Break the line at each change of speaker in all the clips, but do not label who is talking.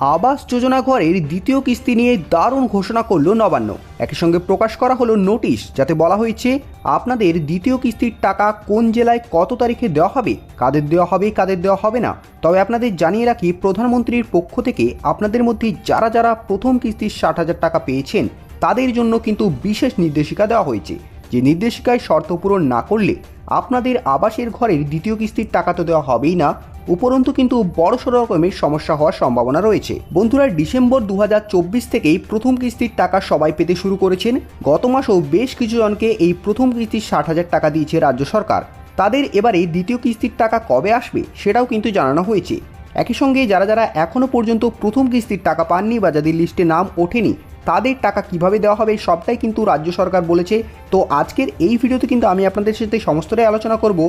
আবাস যোজনা ঘরের দ্বিতীয় কিস্তি নিয়ে দারুণ ঘোষণা করল নবান্ন। একই সঙ্গে প্রকাশ করা হলো নোটিশ, যাতে বলা হয়েছে আপনাদের দ্বিতীয় কিস্তির টাকা কোন জেলায় কত তারিখে দেওয়া হবে, কাদের দেওয়া হবে, কাদের দেওয়া হবে না। তবে আপনাদের জানিয়ে রাখি, প্রধানমন্ত্রীর পক্ষ থেকে আপনাদের মধ্যে যারা যারা প্রথম কিস্তির ষাট হাজার টাকা পেয়েছেন, তাদের জন্য কিন্তু বিশেষ নির্দেশিকা দেওয়া হয়েছে। যে নির্দেশিকায় শর্ত পূরণ না করলে আপনাদের আবাসের ঘরের দ্বিতীয় কিস্তির টাকা তো দেওয়া হবেই না। উপরন্তু কিন্তু বড়সড় রকমের সমস্যা হওয়ার সম্ভাবনা রয়েছে। বন্ধুরা, ডিসেম্বর দু হাজার চব্বিশ থেকেই প্রথম কিস্তির টাকা সবাই পেতে শুরু করেছেন। গত মাসেও বেশ কিছু জনকে এই প্রথম কিস্তির ষাট হাজার টাকা দিয়েছে রাজ্য সরকার। তাদের এবারে দ্বিতীয় কিস্তির টাকা কবে আসবে সেটাও কিন্তু জানানো হয়েছে। একই সঙ্গে যারা যারা এখনও পর্যন্ত প্রথম কিস্তির টাকা পাননি বা যাদের লিস্টে নাম ওঠেনি তাদের টাকা কীভাবে দেওয়া হবে সবটাই কিন্তু রাজ্য সরকার বলেছে। তো আজকের এই ভিডিওতে কিন্তু আমি আপনাদের সাথে সমস্তটাই আলোচনা করব।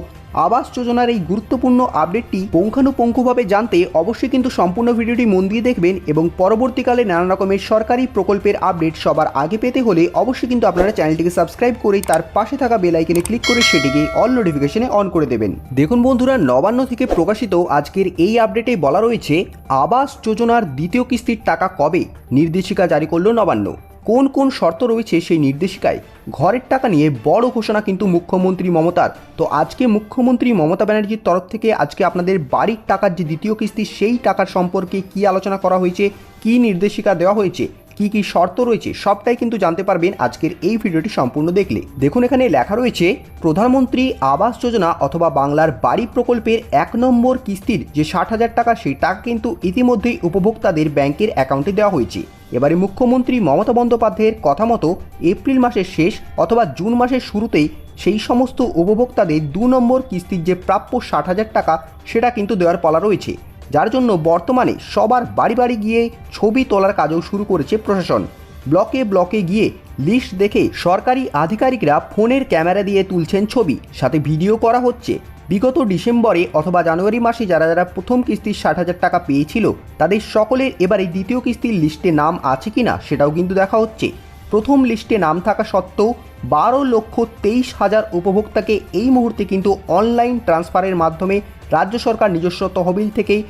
আবাস যোজনার এই গুরুত্বপূর্ণ আপডেটটি পুঙ্খানুপুঙ্খভাবে জানতে অবশ্যই কিন্তু সম্পূর্ণ ভিডিওটি মন দিয়ে দেখবেন এবং পরবর্তীকালে নানা রকমের সরকারি প্রকল্পের আপডেট সবার আগে পেতে হলে অবশ্যই কিন্তু আপনারা চ্যানেলটিকে সাবস্ক্রাইব করে তার পাশে থাকা বেল ক্লিক করে সেটিকে অল নোটিফিকেশনে অন করে দেবেন। দেখুন বন্ধুরা, নবান্ন থেকে প্রকাশিত আজকের এই আপডেটে বলা রয়েছে, আবাস যোজনার দ্বিতীয় কিস্তির টাকা কবে? নির্দেশিকা জারি করল করল নবান্ন কোন কোন শর্ত রয়েছে সেই নির্দেশিকায়? ঘরের টাকা নিয়ে বড় ঘোষণা কিন্তু মুখ্যমন্ত্রী মমতার। তো আজকে মুখ্যমন্ত্রী মমতা ব্যানার্জির তরফ থেকে আজকে আপনাদের বাড়ির টাকার যে দ্বিতীয় কিস্তি, সেই টাকার সম্পর্কে কি আলোচনা করা হয়েছে? কি নির্দেশিকা দেওয়া হয়েছে? কি কি শর্ত রয়েছে? সবটাই কিন্তু জানতে পারবেন আজকের এই ভিডিওটি সম্পূর্ণ দেখলে। দেখুন, এখানে লেখা রয়েছে, প্রধানমন্ত্রী আবাস যোজনা অথবা বাংলার বাড়ি প্রকল্পের এক নম্বর কিস্তির যে ষাট হাজার টাকা, সেই টাকা কিন্তু ইতিমধ্যেই উপভোক্তাদের ব্যাংকের অ্যাকাউন্টে দেওয়া হয়েছে। এবারে মুখ্যমন্ত্রী মমতা বন্দ্যোপাধ্যায়ের কথা মতো এপ্রিল মাসের শেষ অথবা জুন মাসের শুরুতেই সেই সমস্ত উপভোক্তাদের দু নম্বর কিস্তির যে প্রাপ্য ষাট হাজার টাকা, সেটা কিন্তু দেওয়ার পালা রয়েছে। যার জন্য বর্তমানে সবার বাড়ি বাড়ি গিয়ে ছবি তোলার কাজও শুরু করেছে প্রশাসন। ব্লকে ব্লকে গিয়ে লিস্ট দেখে সরকারি আধিকারিকরা ফোনের ক্যামেরা দিয়ে তুলছেন ছবি। সাথে ভিডিও করা হচ্ছে। বিগত ডিসেম্বরে অথবা জানুয়ারি মাসে যারা যারা প্রথম কিস্তির ষাট হাজার টাকা পেয়েছিল, তাদের সকলের এবারে দ্বিতীয় কিস্তির লিস্টে নাম আছে কি না সেটাও কিন্তু দেখা হচ্ছে। প্রথম লিস্টে নাম থাকা সত্ত্বেও বারো লক্ষ তেইশ হাজার উপভোক্তাকে এই মুহূর্তে কিন্তু অনলাইন ট্রান্সফারের মাধ্যমে রাজ্য সরকার নিজস্ব তহবিল থেকেই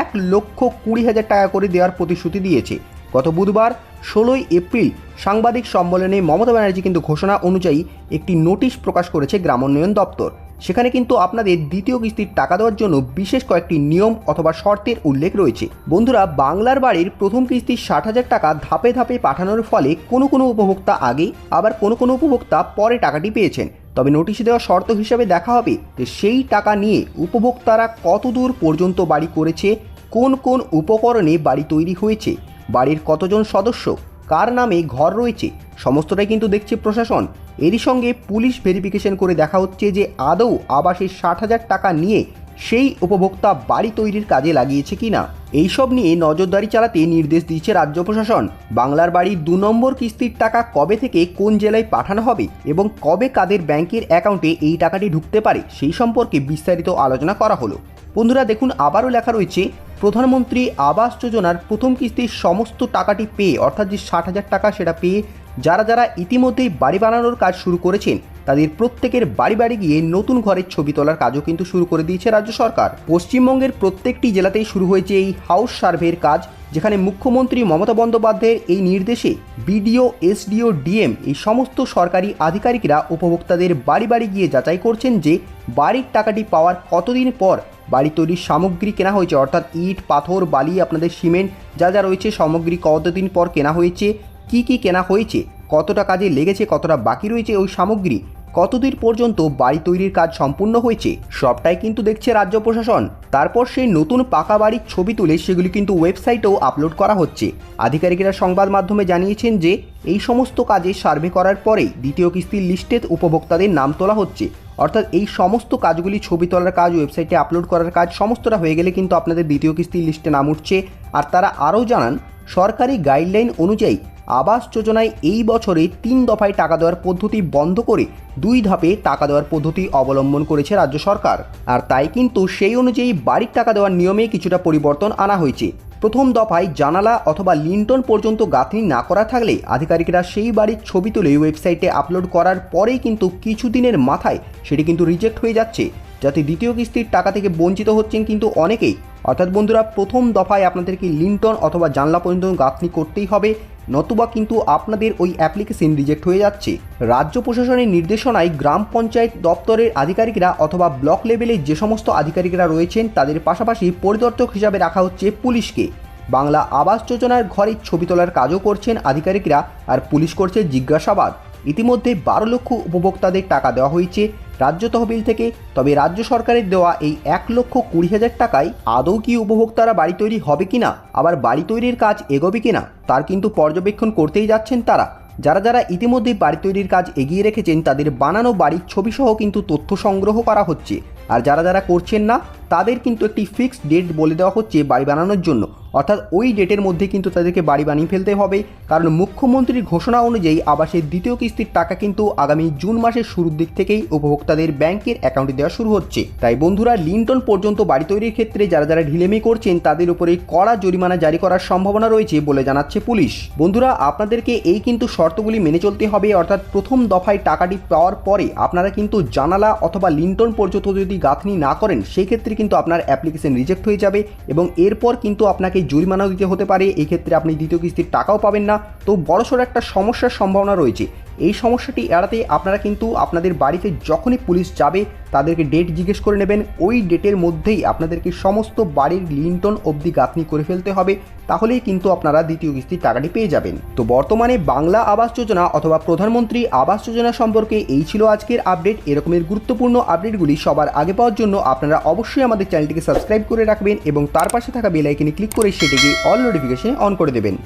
এক লক্ষ কুড়ি হাজার টাকা করে দেওয়ার প্রতিশ্রুতি দিয়েছে। গত বুধবার ষোলোই এপ্রিল সাংবাদিক সম্মেলনে মমতা ব্যানার্জি কিন্তু ঘোষণা অনুযায়ী একটি নোটিশ প্রকাশ করেছে গ্রামোন্নয়ন দপ্তর। সেখানে কিন্তু আপনাদের দ্বিতীয় কিস্তির টাকা দেওয়ার জন্য বিশেষ কয়েকটি নিয়ম অথবা শর্তের উল্লেখ রয়েছে। বন্ধুরা, বাংলার বাড়ির প্রথম কিস্তির ষাট হাজার টাকা ধাপে ধাপে পাঠানোর ফলে কোনো কোনো উপভোক্তা আগে আবার কোনো কোনো উপভোক্তা পরে টাকাটি পেয়েছেন। তবে নোটিশ দেওয়া শর্ত হিসেবে দেখা হবে যে সেই টাকা নিয়ে উপভোক্তারা কত দূর পর্যন্ত বাড়ি করেছে, কোন কোন উপকরণে বাড়ি তৈরি হয়েছে, বাড়ির কতজন সদস্য, কার নামে ঘর রয়েছে, সমস্তটাই কিন্তু দেখছে প্রশাসন। এরই সঙ্গে পুলিশ ভেরিফিকেশন করে দেখা হচ্ছে যে আদৌ আবাসের ষাট হাজার টাকা নিয়ে সেই উপভোক্তা বাড়ি তৈরির কাজে লাগিয়েছে কিনা। এইসব নিয়ে নজরদারি চালাতে নির্দেশ দিয়েছে রাজ্য প্রশাসন। বাংলার বাড়ির দু নম্বর কিস্তির টাকা কবে থেকে কোন জেলায় পাঠানো হবে এবং কবে কাদের ব্যাংকের অ্যাকাউন্টে এই টাকাটি ঢুকতে পারে সেই সম্পর্কে বিস্তারিত আলোচনা করা হলো। বন্ধুরা, দেখুন, আবারও লেখা রয়েছে, প্রধানমন্ত্রী আবাস যোজনার প্রথম কিস্তির সমস্ত টাকাটি পেয়ে, অর্থাৎ যে ষাট হাজার টাকা সেটা পেয়ে যারা যারা ইতিমধ্যেই বাড়ি বানানোর কাজ শুরু করেছেন, তাদের প্রত্যেকের বাড়ি বাড়ি গিয়ে নতুন ঘরের ছবি তোলার কাজও কিন্তু শুরু করে দিয়েছে রাজ্য সরকার। পশ্চিমবঙ্গের প্রত্যেকটি জেলাতেই শুরু হয়েছে এই হাউস সার্ভের কাজ, যেখানে মুখ্যমন্ত্রী মমতা বন্দ্যোপাধ্যায়ের এই নির্দেশে বিডিও, এসডিও, ডিএম এই সমস্ত সরকারি আধিকারিকরা উপভোক্তাদের বাড়ি বাড়ি গিয়ে যাচাই করছেন যে বাড়ির টাকাটি পাওয়ার কতদিন পর বাড়ি তৈরির সামগ্রী কেনা হয়েছে, অর্থাৎ ইট, পাথর, বালি, আপনাদের সিমেন্ট যা যা রয়েছে, সামগ্রী কতদিন পর কেনা হয়েছে কি কি কেনা হয়েছে, কতটা কাজে লেগেছে, কতটা বাকি রয়েছে ওই সামগ্রী, কতদূর পর্যন্ত বাড়ি তৈরির কাজ সম্পূর্ণ হয়েছে, সবটাই কিন্তু দেখছে রাজ্য প্রশাসন। তারপর সেই নতুন পাকা বাড়ির ছবি তুলে সেগুলি কিন্তু ওয়েবসাইটেও আপলোড করা হচ্ছে। আধিকারিকরা সংবাদ মাধ্যমে জানিয়েছেন যে, এই সমস্ত কাজে সার্ভে করার পরেই দ্বিতীয় কিস্তির লিস্টে উপভোক্তাদের নাম তোলা হচ্ছে। অর্থাৎ এই সমস্ত কাজগুলি ছবি তোলার কাজ, ওয়েবসাইটে আপলোড করার কাজ সমস্তটা হয়ে গেলে কিন্তু আপনাদের দ্বিতীয় কিস্তির লিস্টে নাম উঠছে। আর তারা আরও জানান, সরকারি গাইডলাইন অনুযায়ী আবাস যোজনায় এই বছরে তিন দফায় টাকা দেওয়ার পদ্ধতি বন্ধ করে দুই ধাপে টাকা দেওয়ার পদ্ধতি অবলম্বন করেছে রাজ্য সরকার। আর তাই কিন্তু সেই অনুযায়ী বাড়ির টাকা দেওয়ার নিয়মে কিছুটা পরিবর্তন আনা হয়েছে। প্রথম দফায় জানালা অথবা লিন্টন পর্যন্ত গাঁথনি না করা থাকলে আধিকারিকরা সেই বাড়ির ছবি তুলে ওয়েবসাইটে আপলোড করার পরেই কিন্তু কিছুদিনের মাথায় সেটি কিন্তু রিজেক্ট হয়ে যাচ্ছে। যাতে দ্বিতীয় কিস্তির টাকা থেকে বঞ্চিত হচ্ছেন কিন্তু অনেকেই। অর্থাৎ বন্ধুরা, প্রথম দফায় আপনাদেরকে লিন্টন অথবা জানলা পর্যন্ত গাঁথনি করতেই হবে। নতুবা কিন্তু আপনাদের ওই অ্যাপ্লিকেশন রিজেক্ট হয়ে যাচ্ছে। রাজ্য প্রশাসনের নির্দেশনায় গ্রাম পঞ্চায়েত দপ্তরের আধিকারিকরা অথবা ব্লক লেভেলে যে সমস্ত আধিকারিকরা রয়েছেন, তাদের পাশাপাশি পরিদর্শক হিসাবে রাখা হচ্ছে পুলিশকে। বাংলা আবাস যোজনার ঘরের ছবি তোলার কাজও করছেন আধিকারিকরা আর পুলিশ করছে জিজ্ঞাসাবাদ। ইতিমধ্যে বারো লক্ষ উপভোক্তাদের টাকা দেওয়া হয়েছে। রাজ্য তহবিল থেকে, তবে রাজ্য সরকারের দেওয়া এই এক লক্ষ কুড়ি হাজার টাকায় আদৌ কি উপভোক্তারা বাড়ি তৈরি হবে কিনা, আবার বাড়ি তৈরির কাজ এগোবে কিনা, তার কিন্তু পর্যবেক্ষণ করতেই যাচ্ছেন তারা। যারা যারা ইতিমধ্যে বাড়ি তৈরির কাজ এগিয়ে রেখেছেন, তাদের বানানো বাড়ির ছবিসহ কিন্তু তথ্য সংগ্রহ করা হচ্ছে। আর যারা যারা করছেন না, তাদের কিন্তু একটি ফিক্সড ডেট বলে দেওয়া হচ্ছে বাড়ি বানানোর জন্য। অর্থাৎ ওই ডেটের মধ্যে কিন্তু তাদেরকে বাড়ি বানিয়ে ফেলতে হবে। কারণ মুখ্যমন্ত্রীর ঘোষণা অনুযায়ী আবাসের দ্বিতীয় কিস্তির টাকা কিন্তু আগামী জুন মাসের শুরুর দিক থেকেই উপভোক্তাদের ব্যাংকের অ্যাকাউন্টে দেওয়া শুরু হচ্ছে। তাই বন্ধুরা, লিন্টন পর্যন্ত বাড়ি তৈরির ক্ষেত্রে যারা যারা ঢিলেমি করছেন, তাদের উপরে কড়া জরিমানা জারি করার সম্ভাবনা রয়েছে বলে জানাচ্ছে পুলিশ। বন্ধুরা, আপনাদেরকে এই কিন্তু শর্তগুলি মেনে চলতে হবে। অর্থাৎ প্রথম দফায় টাকাটি পাওয়ার পরে আপনারা কিন্তু জানালা অথবা লিন্টন পর্যন্ত যদি গাঁথনি না করেন সেই ক্ষেত্রে কিন্তু আপনার অ্যাপ্লিকেশন রিজেক্ট হয়ে যাবে এবং এরপর কিন্তু আপনাকে জরিমানাও দিতে হতে পারে এই ক্ষেত্রে আপনি দ্বিতীয় কিস্তির টাকাও পাবেন না। তো বড়সড় একটা সমস্যার সম্ভাবনা রয়েছে। এই সমস্যাটি এড়াতে আপনারা কিন্তু আপনাদের বাড়িতে যখনই পুলিশ যাবে, তাদেরকে ডেট জিজ্ঞেস করে নেবেন। ওই ডেটের মধ্যেই আপনাদেরকে সমস্ত বাড়ির লিন্টন অবধি গাঁথনি করে ফেলতে হবে। তাহলেই কিন্তু আপনারা দ্বিতীয় কিস্তির টাকাটি পেয়ে যাবেন। তো বর্তমানে বাংলা আবাস যোজনা অথবা প্রধানমন্ত্রী আবাস যোজনা সম্পর্কে এই ছিল আজকের আপডেট। এরকমের গুরুত্বপূর্ণ আপডেটগুলি সবার আগে পাওয়ার জন্য আপনারা অবশ্যই আমাদের চ্যানেলটিকে সাবস্ক্রাইব করে রাখবেন এবং তার পাশে থাকা বেল আইকনে ক্লিক করে সেটিকে অল নোটিফিকেশনে অন করে দেবেন।